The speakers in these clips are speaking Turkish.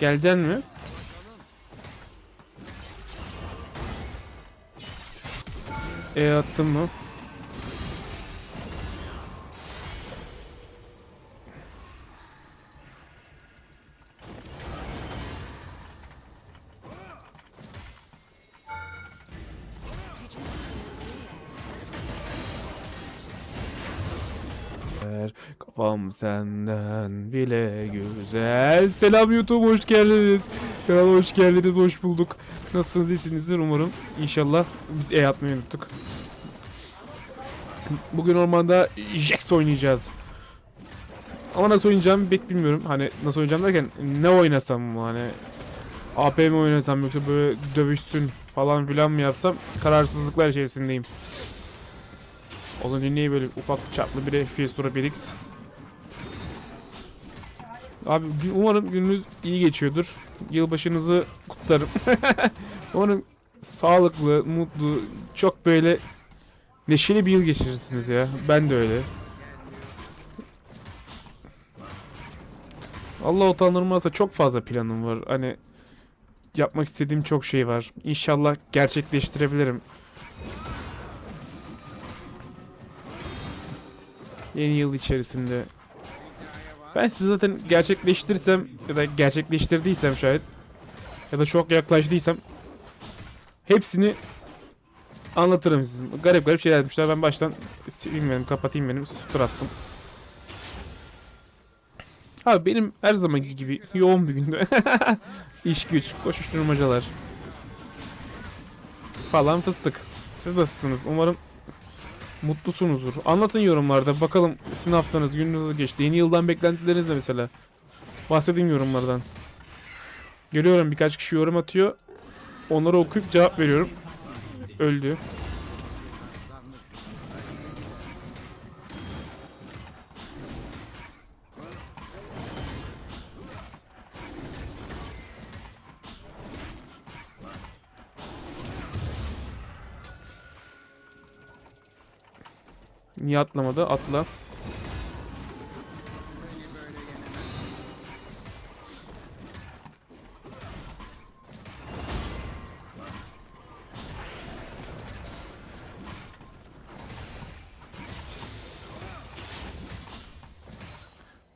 Geleceksin mi? E attın mı? Senden bile güzel. Selam YouTube hoş geldiniz. Kanala hoş geldiniz, hoş bulduk. Nasılsınız, iyisinizdir umarım. İnşallah biz E atmayı unuttuk. Bugün ormanda Jax oynayacağız. Ama nasıl oynayacağımı pek bilmiyorum. Hani nasıl oynayacağım derken ne oynasam hani AP mi oynasam yoksa böyle dövüşsün falan filan mı yapsam kararsızlıklar içerisindeyim. O zaman niye böyle ufak çaplı bir FPS Tura 1x. Abi umarım gününüz iyi geçiyordur. Yılbaşınızı kutlarım. umarım sağlıklı, mutlu, çok böyle neşeli bir yıl geçirirsiniz ya. Ben de öyle. Allah utandırmazsa çok fazla planım var. Hani yapmak istediğim çok şey var. İnşallah gerçekleştirebilirim. Yeni yıl içerisinde. Ben size zaten gerçekleştirsem ya da gerçekleştirdiysem şayet ya da çok yaklaştıysam hepsini anlatırım sizin. Garip garip şeyler yapmışlar. Ben baştan sileyim benim, kapatayım benim. Sustur attım. Abi benim her zamanki gibi yoğun bir günde. İş güç, koşuşturmacalar. Falan fıstık. Siz nasılsınız? Umarım mutlusunuzdur. Anlatın yorumlarda. Bakalım sizin haftanız, gününüz geçti. Yeni yıldan beklentileriniz ne mesela? Bahsedin yorumlardan. Görüyorum birkaç kişi yorum atıyor. Onları okuyup cevap veriyorum. Öldü. Niye atlamadı? Atla.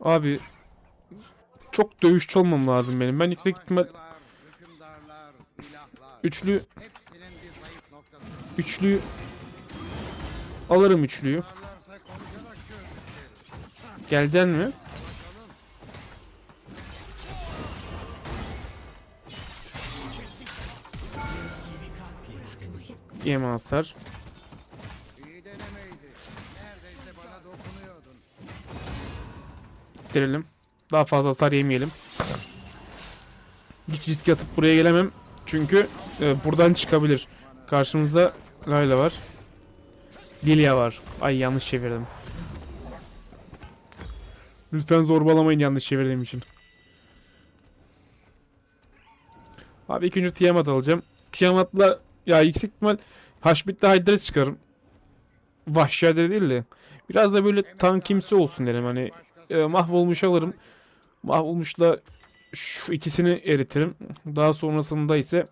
Abi çok dövüşçü olmam lazım benim. Ben yüksek ihtimal üçlü üçlü alırım üçlüyü. Geleceksin mi? Yeme hasar. İttirelim. Daha fazla hasar yemeyelim. Hiç riske atıp buraya gelemem. Çünkü e, buradan çıkabilir. Karşımızda Layla var. Lilia var. Ay yanlış çevirdim. Lütfen zorbalamayın yanlış çevirdiğim için. Abi ilk önce Tiamat alacağım. Tiamat'la ya yüksek ihtimal Haşmet'le Hydra çıkarım. Vahşi Hydra değil de. Biraz da böyle tankimsi olsun dedim hani. E, mahvolmuş alırım. Mahvolmuşla şu ikisini eritirim. Daha sonrasında ise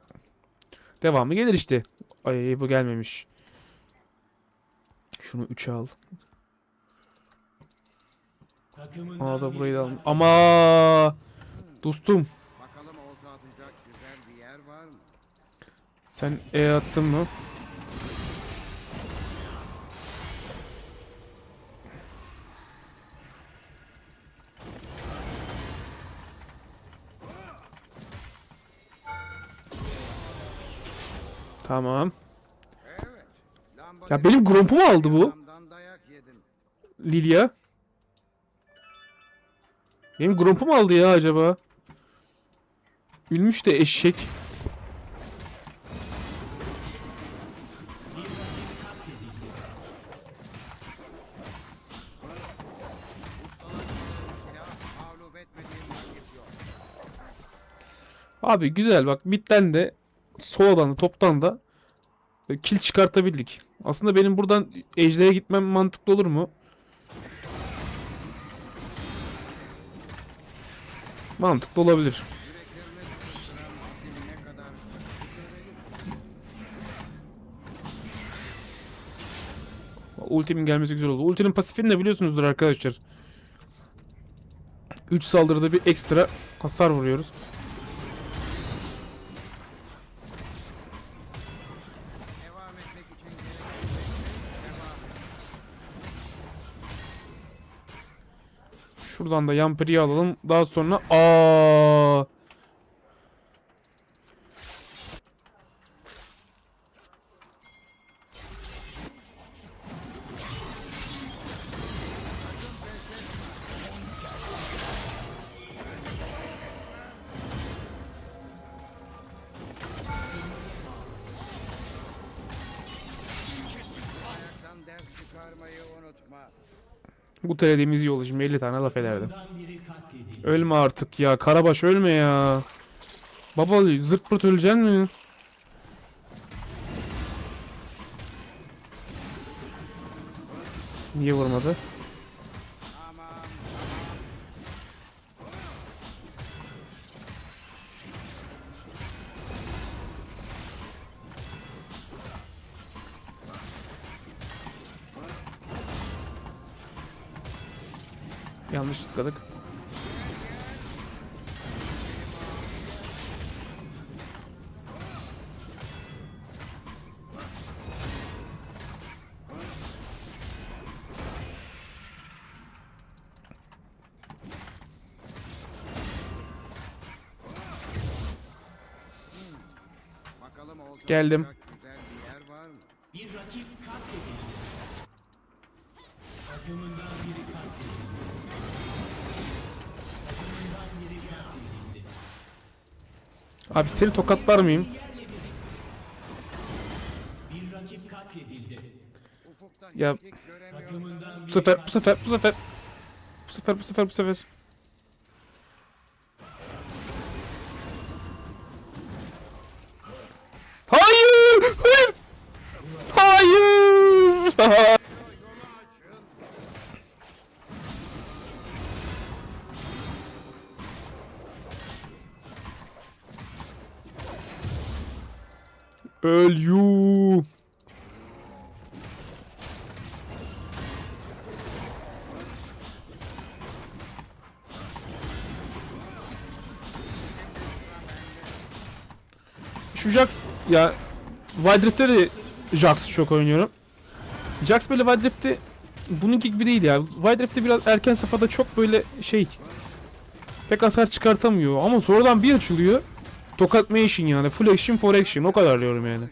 devamı gelir işte. Ay bu gelmemiş. Şunu 3'e al. Aa da burayı da al. Ama dostum Bakalım olta atacak güzel bir yer var mı? sen E attın mı? Tamam. Ya benim grompu mu aldı bu? Lilia. Benim grompu mu aldı ya acaba? Ülmüş de eşek. Abi güzel bak midden de soladan da toptan da kil çıkartabildik. Aslında benim buradan Ejder'e gitmem mantıklı olur mu? Mantıklı olabilir. Ultimin gelmesi güzel oldu. Ultinin pasifini de biliyorsunuzdur arkadaşlar. 3 saldırıda bir ekstra hasar vuruyoruz. Şuradan da Yampiri'yi alalım. Daha sonra aa bu telediğimiz iyi oldu. Şimdi 50 tane laf ederdim. Ölme artık ya. Karabaş ölme ya. Baba zırt pırt öleceksin mi? Niye vurmadı? Yanlış tıkladık. Geldim. atacak güzel bir yer var mı? Abi seni tokatlar mıyım? Ya- Bu sefer, bu sefer, bu sefer. Bu sefer, bu sefer, bu sefer. Hayır! Hayır! Hayır! Öl you. Şu Jax ya Wild Rift'te de Jax'ı çok oynuyorum. Jax böyle Wild Rift'te bununki gibi değil ya. Wild Rift'te biraz erken safhada çok böyle şey pek hasar çıkartamıyor ama sonradan bir açılıyor. Tokat action yani. Full action for action. O kadar diyorum yani.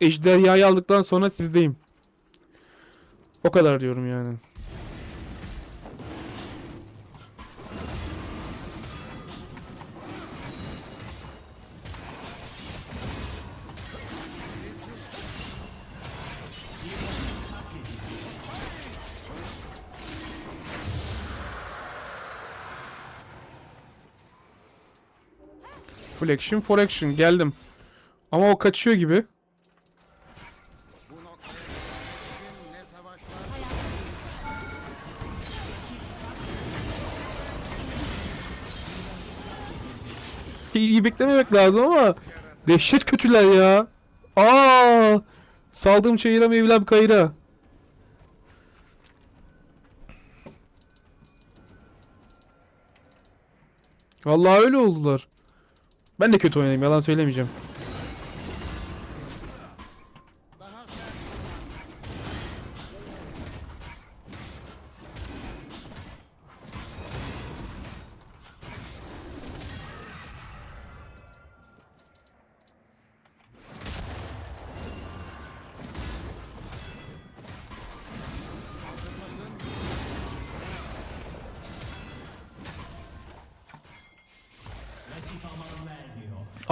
Ejderhayı aldıktan sonra sizdeyim. O kadar diyorum yani. Full action for action geldim. Ama o kaçıyor gibi. İyi beklememek lazım ama dehşet kötüler ya. Aa! Saldım çayıra mevlam kayıra. Vallahi öyle oldular. Ben de kötü oynayayım yalan söylemeyeceğim.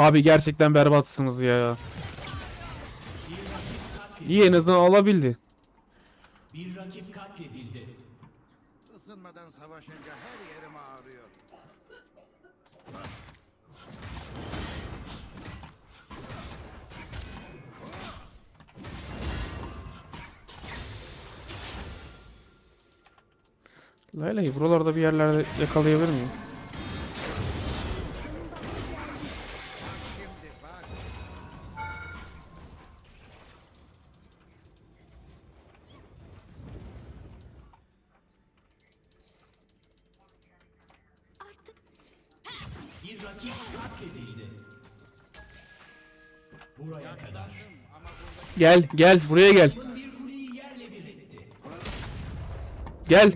Abi gerçekten berbatsınız ya. İyi en azından alabildi. ısınmadan savaşınca her yerim ağrıyor. Layla'yı buralarda bir yerlerde yakalayabilir miyim? Gel gel buraya gel. Gel.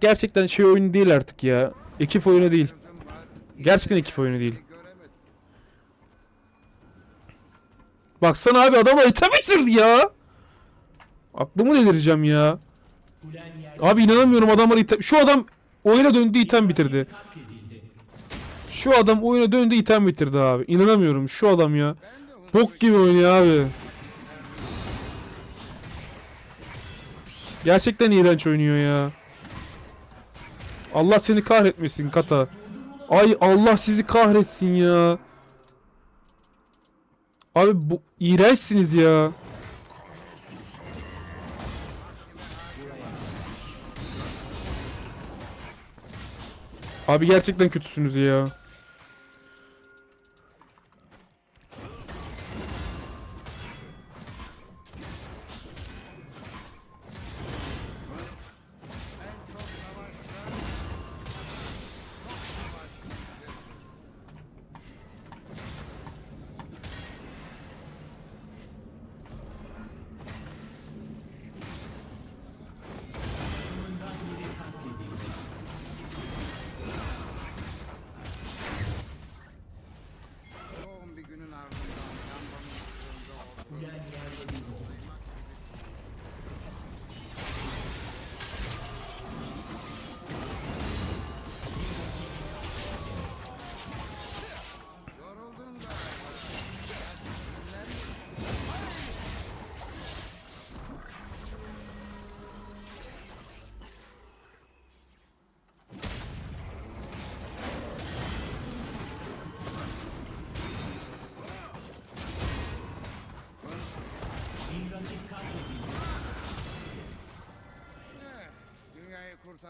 Gerçekten şey oyunu değil artık ya. Ekip oyunu değil. Gerçekten ekip oyunu değil. Baksana abi adam item bitirdi ya. Aklımı delireceğim ya. Abi inanamıyorum adamlar item... Şu adam oyuna döndü item bitirdi. Şu adam oyuna döndü item bitirdi abi. İnanamıyorum şu adam ya. Bok gibi oynuyor abi. Gerçekten iğrenç oynuyor ya. Allah seni kahretmesin kata. Ay Allah sizi kahretsin ya. Abi bu iğrençsiniz ya. Abi gerçekten kötüsünüz ya.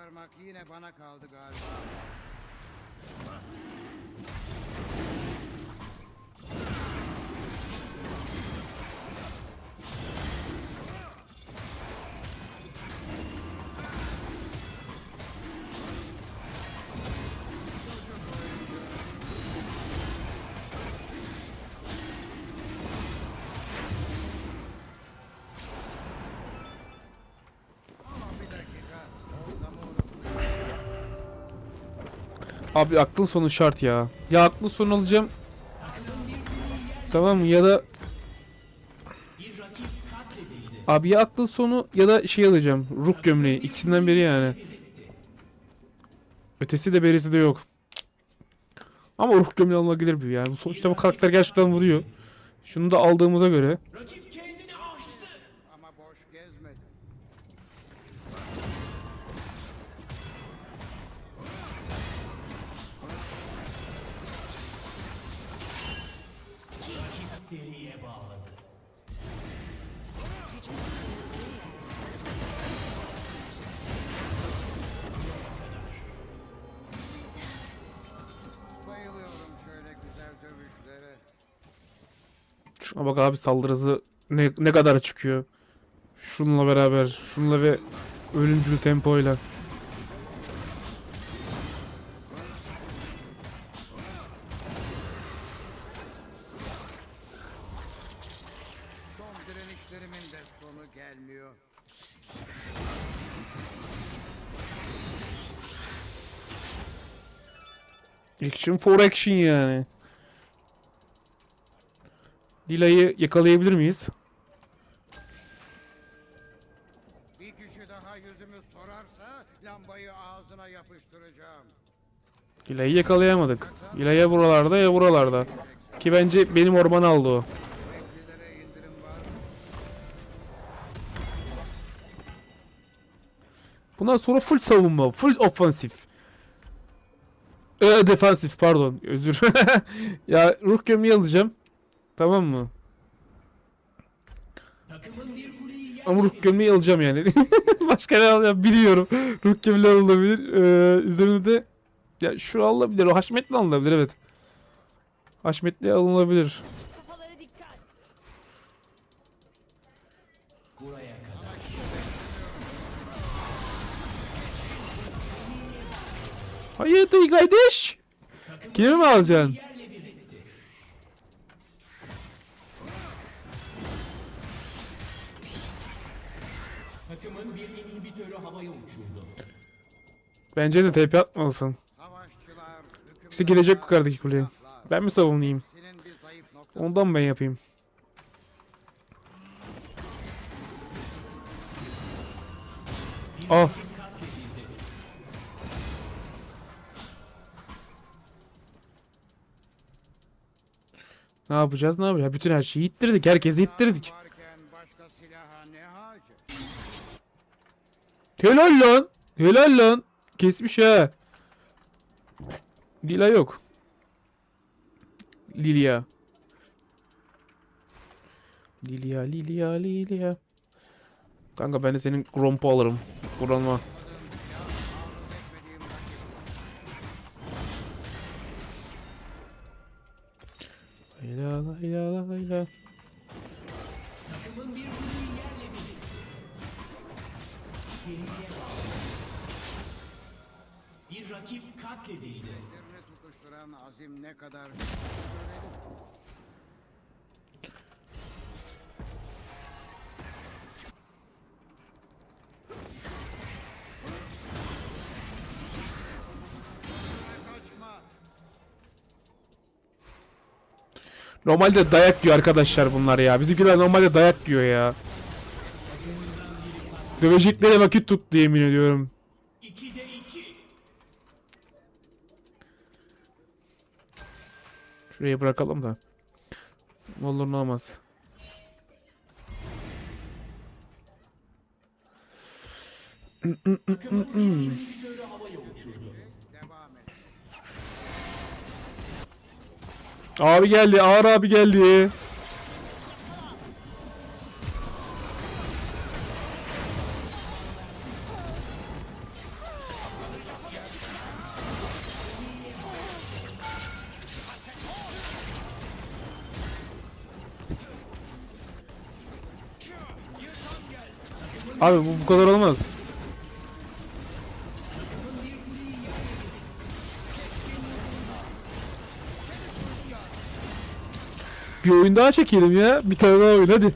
Kurtarmak yine bana kaldı galiba. Abi aklın sonu şart ya. Ya aklın sonu alacağım. Tamam mı? Ya da Abi ya aklın sonu ya da şey alacağım. Ruh gömleği. İkisinden biri yani. Ötesi de berisi de yok. Ama ruh gömleği alınabilir bir yani. Sonuçta bu karakter gerçekten vuruyor. Şunu da aldığımıza göre. Ama Şuna bak abi saldırı hızı ne, ne kadar çıkıyor. Şununla beraber. Şununla ve ölümcül tempoyla. Action for action yani. Dila'yı yakalayabilir miyiz? Bir kişi daha yüzümü sorarsa lambayı ağzına yapıştıracağım. Dila'yı yakalayamadık. Dila ya buralarda ya buralarda. Ki bence benim orman aldı o. Bundan sonra full savunma, full ofansif. Ee, defansif pardon, özür. ya ruh gömleği alacağım. Tamam mı? Ama ruh gömleği alacağım yani. Başka ne alacağım biliyorum. Ruh gömleği alınabilir. Ee, üzerine de ya şu alınabilir. O haşmetli alınabilir evet. Haşmetli alınabilir. Hayır değil kardeş. Kimi mi alacaksın? Takımın bir inhibitörü havaya uçurdu. Bence de TP atmalısın. Gelecek hükümdarlar, yukarıdaki kuleye. Ben mi savunayım? Ondan ben yapayım. Ah. Ne yapacağız ne yapacağız? Bütün her şeyi ittirdik. Herkesi ittirdik. varken başka silaha ne hacet? Helal lan. Helal lan. Kesmiş ha. Lila yok. Lilia. Lilia, Lilia, Lilia. Kanka ben de senin Gromp'u alırım. Rakip Layla, layla, layla. Takımın bir Bağladı. Bir rakip katledildi. ellerini tutuşturan azim ne kadar görelim. Normalde dayak yiyor arkadaşlar bunlar ya. Bizimkiler normalde dayak yiyor ya. Dövecekleri vakit tuttu yemin ediyorum. 2'de 2. Şuraya bırakalım da. Ne olur ne olmaz. Abi geldi. Ağır abi geldi. Abi bu, bu kadar olmaz. Bir oyun daha çekelim ya. Bir tane daha oyun hadi.